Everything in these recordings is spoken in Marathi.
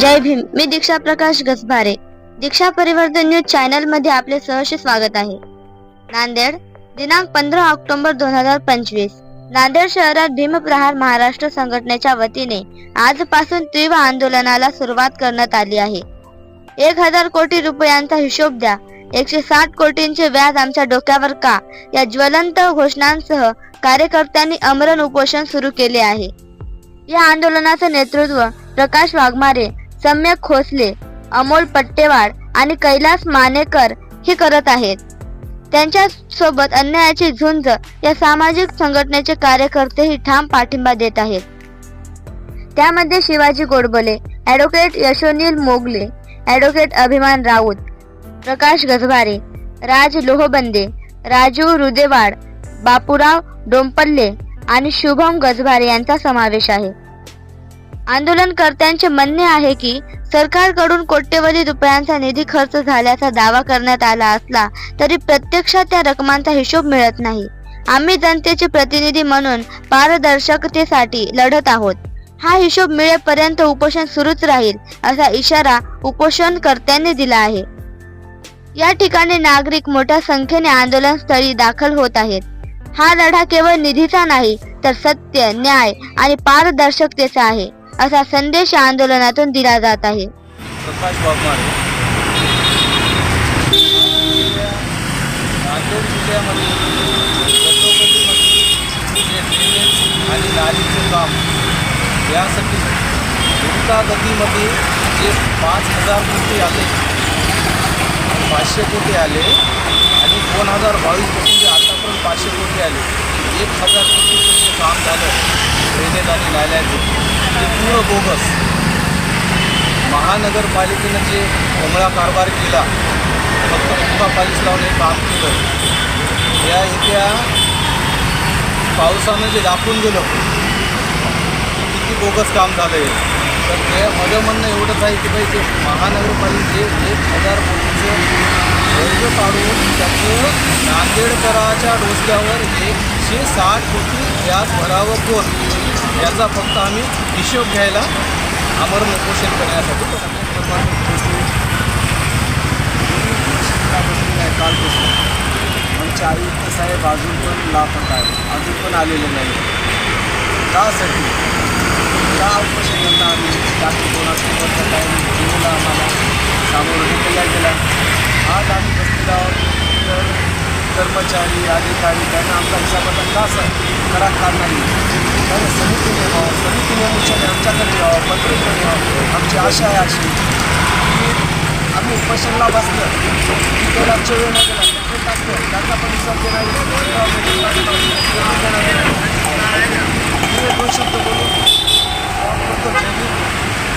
जय भीम. मी दीक्षा प्रकाश गसभारे दीक्षा परिवर्तन न्यूज चॅनलमध्ये आपले सहर्ष स्वागत आहे. नांदेड दिनांक पंधरा ऑक्टोबर दोन हजार पंचवीस. नांदेड शहरात भीमप्रहार महाराष्ट्र संघटनेच्या वतीने आजपासून तीव्र आंदोलनाला सुरुवात करण्यात आली आहे. एक हजार कोटी रुपयांचा हिशोब द्या. एकशे साठ कोटींचे व्याज आमच्या डोक्यावर का? या ज्वलंत घोषणांसह कार्यकर्त्यांनी अमरण उपोषण सुरू केले आहे. या आंदोलनाचे नेतृत्व प्रकाश वाघमारे सम्यक खोसले अमोल पट्टेवाड आणि कैलास मानेकर हे करत आहेत. त्यांच्यासोबत अन्यायाची झुंज या सामाजिक संघटनेचे कार्यकर्तेही ठाम पाठिंबा देत आहेत. त्यामध्ये शिवाजी गोडबोले ॲडव्होकेट यशोनील मोगले ॲडव्होकेट अभिमान राऊत प्रकाश गजभारे राज लोहबंदे राजू रुदेवाड बापूराव डोंपल्ले आणि शुभम गजभारे यांचा समावेश आहे. आंदोलनकर्त्यांचे म्हणणे आहे की सरकारकडून कोट्यवधी रुपयांचा निधी खर्च झाल्याचा दावा करण्यात आला असला तरी प्रत्यक्षात त्या रकमांचा हिशोब मिळत नाही. आम्ही जनतेचे प्रतिनिधी म्हणून पारदर्शकतेसाठी लढत आहोत. हा हिशोब मिळेपर्यंत उपोषण सुरूच राहील असा इशारा उपोषणकर्त्यांनी दिला आहे. या ठिकाणी नागरिक मोठ्या संख्येने आंदोलनस्थळी दाखल होत आहेत. हा लढा केवळ निधीचा नाही तर सत्य न्याय आणि पारदर्शकतेचा आहे. असा संदेश आंदोलनातून दिला जात आहे. प्रकाश वाघमारे. नांदेड जिल्ह्यामध्ये आणि नालीचे काम यासाठी द्रुता गतीमध्ये जे पाच हजार कोटी आले पाचशे कोटी आले आणि दोन हजार बावीसपासून जे आतापर्यंत पाचशे कोटी आले एक हजार कोटीचं काम झालं. ड्रेनेज आणि नाल्याचं ते पूर्ण बोगस. महानगरपालिकेनं जे कोंबळा कारभार केला फक्त मुका पालिस लावून हे काम केलं. या इथ्या पावसानं जे दाखवून गेलं किती बोगस काम झालं आहे तर ते माझं म्हणणं एवढंच आहे की भाई ते महानगरपालिके एक हजार कोटीचं कर्ज काढून त्याचं नांदेडकराच्या डोसक्यावर एकशे साठ कोटी व्याज भरावं कोण? याचा फक्त आम्ही हिशोब घ्यायला आमरण उपोषण करण्यासाठी कालपासून. आमचे आयुक्त साहेब अजून पण लापत आहे. अजून पण आलेले नाही. त्यासाठी त्या उपोषणांना आम्ही टाकी कोणासोबत आम्हाला. सामोरं केला गेला आज आम्ही बसलेलो आहोत तर कर्मचारी अधिकारी त्यांना आमचा हिसाबाचा का करा काढणार नाही त्याने समितीने यावं समितीने अनुषंगाने आमच्याकडे यावं पत्रिकेने यावं आमची आशा आहे अशी की आम्ही उपोषणला बसलं की ते लक्ष वेळ नाही गेला ते त्यांना पण हिसाब देणार मी दोन शब्द बोलून बोलतो जय भीम,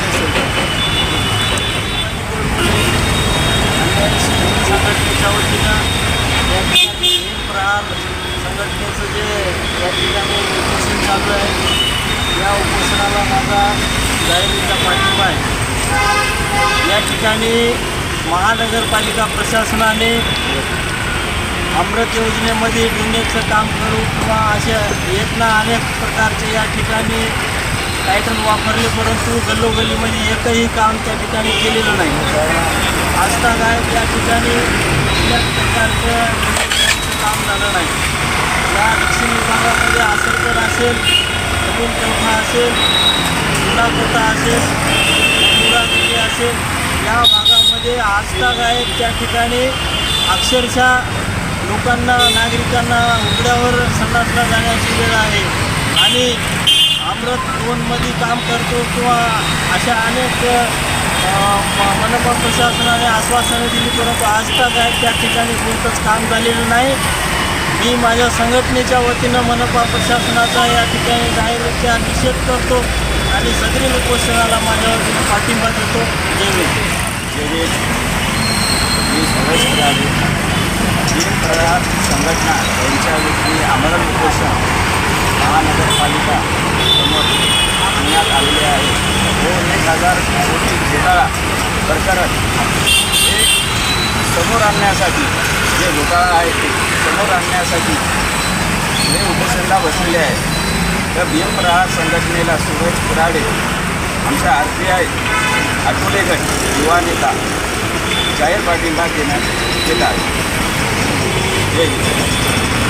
जय श्रीराम. संघटनेच्या वतीनं या ठिकाणी भीम प्रहार संघटनेचं जे या ठिकाणी उपोषण चालू आहे या उपोषणाला माझा जाहिरीचा पाठिंबा आहे. या ठिकाणी महानगरपालिका प्रशासनाने अमृत योजनेमध्ये डोनेटचं काम करू किंवा अशा येतना अनेक प्रकारचे या ठिकाणी टायटल वापरले परंतु गल्लोगल्लीमध्ये एकही काम त्या ठिकाणी केलेलं नाही. आजता काय या ठिकाणी कुठल्याच प्रकारचं काम झालं नाही. या दक्षिण विभागामध्ये आसरकर असेल अबुल चौथा असेल कोटा असेल मुरागिरी असेल या भागामध्ये आजता आहेत त्या ठिकाणी अक्षरशः लोकांना नागरिकांना उघड्यावर संडासला जाण्याची वेळ आहे आणि अमृत दोनमध्ये काम करतो किंवा अशा अनेक म- मनपा प्रशासनाने आश्वासनं दिली परंतु आजताक आहे त्या ठिकाणी कोणतंच काम झालेलं नाही मी माझ्या संघटनेच्या वतीनं मनपा प्रशासनाचा या ठिकाणी जाहीर निषेध करतो. आणि सगळी उपोषणाला माझ्या पाठिंबा देतो जय भीम. मी सुरेश राजे भीम प्रहार संघटना यांच्या व्यक्ती आम्हाला उपोषण महानगरपालिका समोर आणण्यात आलेले आहे दोन एक हजार कोटी घोटाळा प्रकरण हे समोर आणण्यासाठी जे घोटाळा आहे ते समोर आणण्यासाठी हे उपोषणला बसलेले आहे तर भीम प्रहार संघटनेला सुरेश कुराडे आमच्या आर पी आय अकोले गट युवा नेता जाहीर पाठिंबा देण्यात येत आहे. जय हिंद.